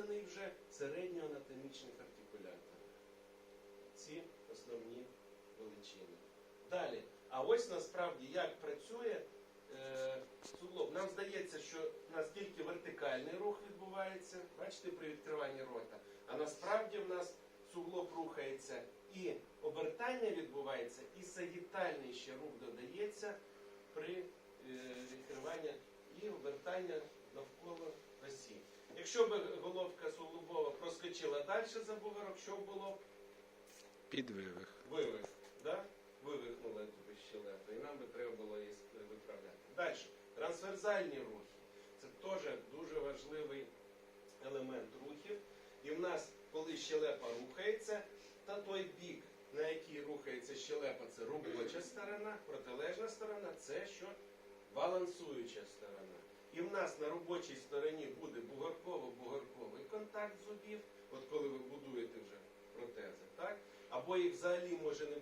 заданий вже середньоанатомічних артикуляторах. Ці основні величини. Далі. А ось насправді як працює е, суглоб. Нам здається, що у нас тільки вертикальний рух відбувається, бачите, при відкриванні рота. А насправді в нас суглоб рухається і обертання відбувається, і сагітальний ще рух додається при е, відкриванні і обертання. Якщо б головка суглобова проскочила далі за бугорок, що б було? Підвивих. Вивих, да? Вивихнула тобі щелепа, і нам би треба було її виправляти. Далі. Трансверзальні рухи. Це теж дуже важливий елемент рухів. І в нас, коли щелепа рухається, та той бік, на який рухається щелепа, це робоча сторона, протилежна сторона це що? Балансуюча сторона. І в нас на робочій стороні буде бугорково-бугорковий контакт зубів, от коли ви будуєте вже протези, так? Або їх взагалі може не